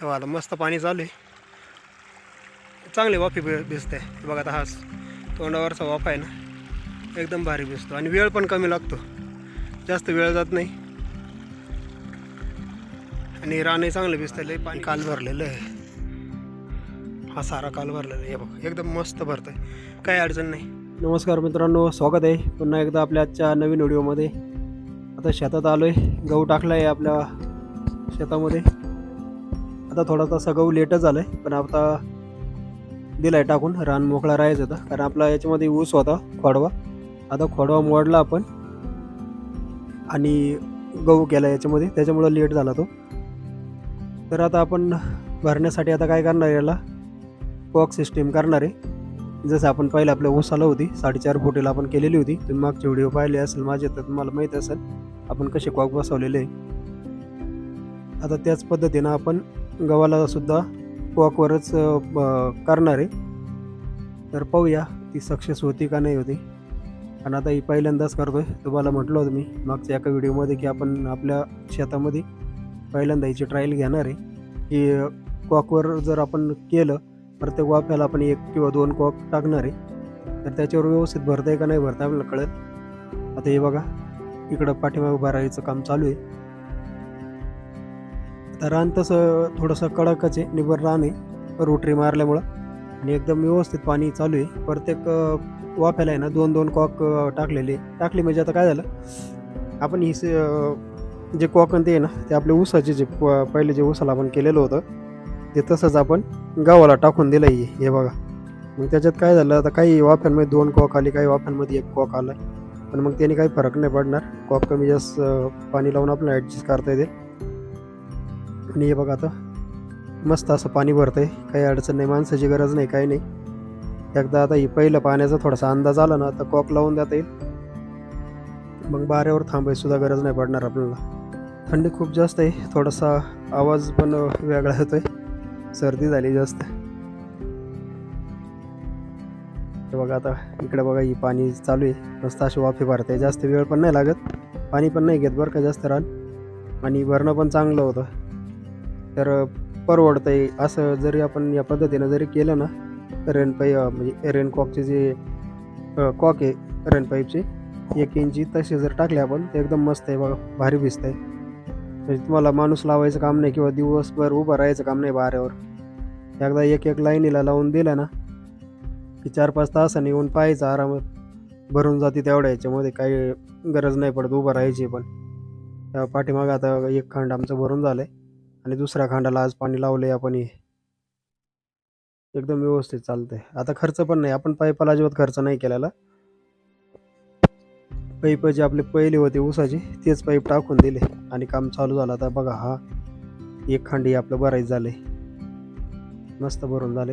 तेव्हा आता मस्त पाणी चालू आहे. चांगले वाफे भि भिजते. बघा आता हा तोंडावरचा वाफ आहे ना एकदम भारी भिजतो. आणि वेळ पण कमी लागतो. जास्त वेळ जात नाही. आणि राणे चांगलं भिजतं लय पाणी काल भरलेलं आहे. हा सारा काल भरलेला आहे. बघा एकदम मस्त भरतंय. काही अडचण नाही. नमस्कार मित्रांनो स्वागत आहे. पुन्हा एकदा आपल्या आजच्या नवीन व्हिडिओमध्ये आता शेतात आलो आहे गहू टाकला आहे आपल्या शेतामध्ये. आता थोडासा गहू लेटच झाला आहे पण आता दिलाय टाकून रान मोकळा राहायचं होतं कारण आपला याच्यामध्ये ऊस होता खोडवा. आता खोडवा मोडला आपण. आणि गहू केला याच्यामध्ये त्याच्यामुळं लेट झाला तो. तर आता आपण भरण्यासाठी आता काय करणार याला? कॉक सिस्टीम करणार आहे. जसं आपण पहिले आपल्या ऊसाला होती साडेचार फुटीला आपण केलेली होती. तुम्ही मागचे व्हिडिओ पाहिले असेल माझे तर तुम्हाला माहीत असेल आपण कसे कॉक बसवलेले आहे. आता त्याच पद्धतीनं आपण गव्हाला सुद्धा करणार आहे. तर पाहूया ती सक्सेस होती का नाही होती. आणि आता ही पहिल्यांदाच करतोय. तुम्हाला म्हटलं होतं मी मागच्या एका व्हिडिओमध्ये की आपण आपल्या शेतामध्ये पहिल्यांदा हिची ट्रायल घेणार आहे. की कॉकवर जर आपण केलं प्रत्येक वाफ्याला आपण एक किंवा दोन कॉक टाकणार आहे. तर त्याच्यावर व्यवस्थित भरता आहे का नाही भरता आपल्याला कळेल. आता हे बघा इकडं पाठीमागे भरायचं राहायचं काम चालू आहे. तर रान तसं थोडंसं कडकच आहे निबर रान आहे. रोटरी मारल्यामुळं. आणि एकदम व्यवस्थित पाणी चालू आहे. प्रत्येक वाफ्याला आहे ना दोन दोन कॉक टाकलेले. टाकले म्हणजे आता काय झालं? आपण ही स- जे कॉक आणि ते आहे ना ते आपले ऊसाचे जे प- पहिले जे ऊसाला आपण केलेलं होतं ते तसंच आपण गावाला टाकून दिलं आहे हे बघा. मग त्याच्यात काय झालं? आता काही वाफ्यांमध्ये दोन कॉक आली काही वाफ्यांमध्ये एक कॉक आला. पण मग त्याने काही फरक नाही पडणार. कॉक कमी जास्त पाणी लावून आपल्याला ॲडजस्ट करता येते. आणि हे बघा आता. मस्त असं पाणी भरतंय. काही अडचण नाही. माणसाची गरज नाही काही नाही. एकदा आता ही पहिलं पाण्याचा थोडासा अंदाज आला ना तर कॉक लावून देता येईल. मग बाऱ्यावर थांबायसुद्धा गरज नाही पडणार आपल्याला. थंडी खूप जास्त आहे. थोडासा आवाज पण वेगळा येतोय. सर्दी झाली जास्त. बघा आता इकडे बघा ही पाणी चालू आहे. मस्त अशी वाफे भरते जास्त वेळ पण नाही लागत. पाणी पण नाही घेत बरं का जास्त रान. आणि भरणं पण चांगलं होतं. तर परवडतं आहे असं जरी आपण या पद्धतीनं जरी केलं ना रेनपाई म्हणजे रेनकॉकचे जे कॉक आहे रेनपाईपचे एक इंची तसे जर टाकले आपण ते एकदम मस्त आहे बघा भारी भिजत आहे म्हणजे तुम्हाला माणूस लावायचं काम नाही किंवा दिवसभर उभं राहायचं काम नाही बाऱ्यावर. एकदा एक एक लाईनीला लावून दिलं ना की चार पाच तासाने येऊन पाहायचं आरामात. भरून जाते तेवढ्या याच्यामध्ये काही गरज नाही पडत उभं राहायची पण. त्या पाठीमागं आता एक खंड आमचं भरून झालं आहे आणि दुसऱ्या खांडाला आज पाणी लावलं आहे आपण हे एकदम व्यवस्थित चालतंय. आता खर्च पण नाही. आपण पाईपाला अजिबात खर्च नाही केलेला. पाईप जे आपले पहिले होते ऊसाचे तेच पाईप टाकून दिले आणि काम चालू झालं. आता बघा हा एक खांडी आपलं भरायचं झालंय. मस्त भरून झाले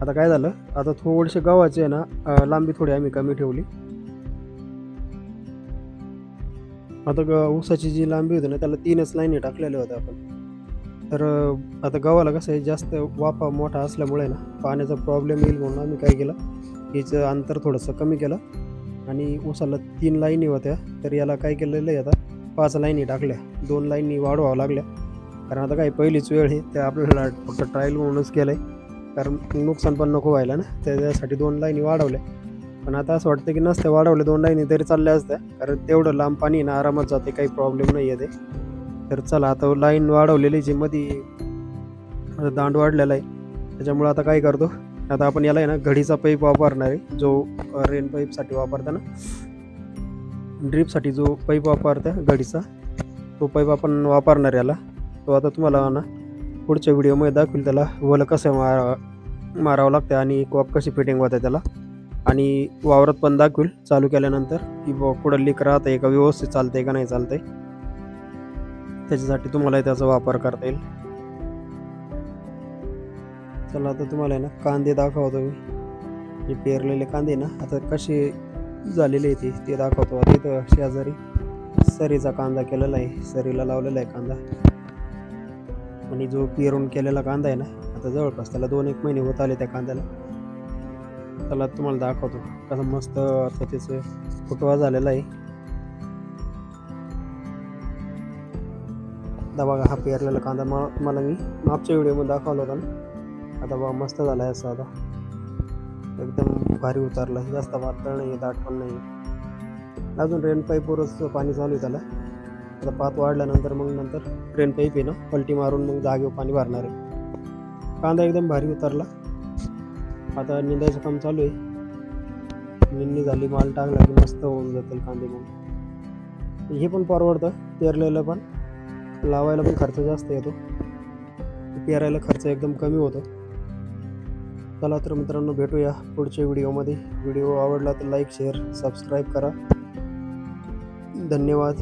आता काय झालं? आता थोडेसे गव्हाचे आहे ना लांबी थोडी आम्ही कमी ठेवली. आता ऊसाची जी लांबी होती ना त्याला तीनच लाईनी टाकलेल्या होत्या आपण. तर आता गव्हाला कसं आहे जास्त वाफा मोठा असल्यामुळे ना पाण्याचा प्रॉब्लेम येईल म्हणून आम्ही काय केलं हिचं अंतर थोडंसं कमी केलं आणि ऊसाला तीन लाईनी होत्या तर याला काय केलेलं आहे आता पाच लाईनी टाकल्या दोन लाईनी वाढवावं लागल्या. कारण आता काय पहिलीच वेळ आहे ते आपल्याला फक्त ट्रायल म्हणूनच केलं आहे कारण नुकसान पण नको व्हायला ना त्याच्यासाठी दोन लाईनी वाढवल्या. पण आता असं वाटतं की नसते वाढवल्या दोन लाईनी तरी चालल्या असत्या. कारण तेवढं लांब पाणी ना आरामात जाते काही प्रॉब्लेम नाही आहे ते तर चला आता लाईन वाढवलेली जी मध्ये दांड वाढलेला आहे. त्याच्यामुळं आता काय करतो आता आपण याला आहे ना घडीचा पाईप वापरणार आहे जो रेन पाईपसाठी वापरता ना. ड्रीपसाठी जो पाईप वापरता घडीचा तो पाईप आपण वापरणार याला. तो आता तुम्हाला ना पुढच्या व्हिडिओमध्ये दाखवेल त्याला वल कसं मारा मारावं लागतं आणि कॉप कशी फिटिंग होते त्याला. आणि वावरात पण दाखवेल चालू केल्यानंतर की बुवा कुठं लीक राहतं आहे का व्यवस्थित चालतंय का नाही चालतंय. त्याच्यासाठी तुम्हाला त्याचा वापर करता येईल. चला आता तुम्हाला आहे ना कांदे दाखवतो मी जे पेरलेले कांदे ना आता कसे झालेले आहे ते ते दाखवतो. आता शेजारी सरीचा कांदा केलेला आहे. सरीला लावलेला आहे कांदा. आणि जो पेरून केलेला कांदा आहे ना आता जवळपास त्याला दोन एक महिने होत आले त्या कांद्याला. त्याला तुम्हाला दाखवतो. कसं मस्त आता त्याचं फुटवा झालेला आहे. आता बघा हा पेरलेला कांदा मा मला मी मागच्या व्हिडिओमध्ये दाखवला होता ना. आता बघा मस्त झाला आहे असा आता. एकदम भारी उतारला आहे. जास्त पातळ नाही आहे दाट पण नाही अजून रेन पाईपवरच पाणी चालू आहे त्याला. आता पात वाढल्यानंतर मग नंतर रेन पाईप आहे ना पलटी मारून मग जागेवर पाणी भरणार आहे. कांदा एकदम भारी उतरला. आता निंदायचं काम चालू आहे. निंदणी झाली माल टाकला की मस्त होऊन जातील कांदे मग. हे पण परवडतं पेरलेलं पण. लावायला पण खर्च जास्त येतो. पेरायला खर्च एकदम कमी होतो. चला तर मित्रांनो भेटूया पुढच्या व्हिडिओमध्ये. व्हिडिओ आवडला तर लाईक शेअर सबस्क्राईब करा. धन्यवाद.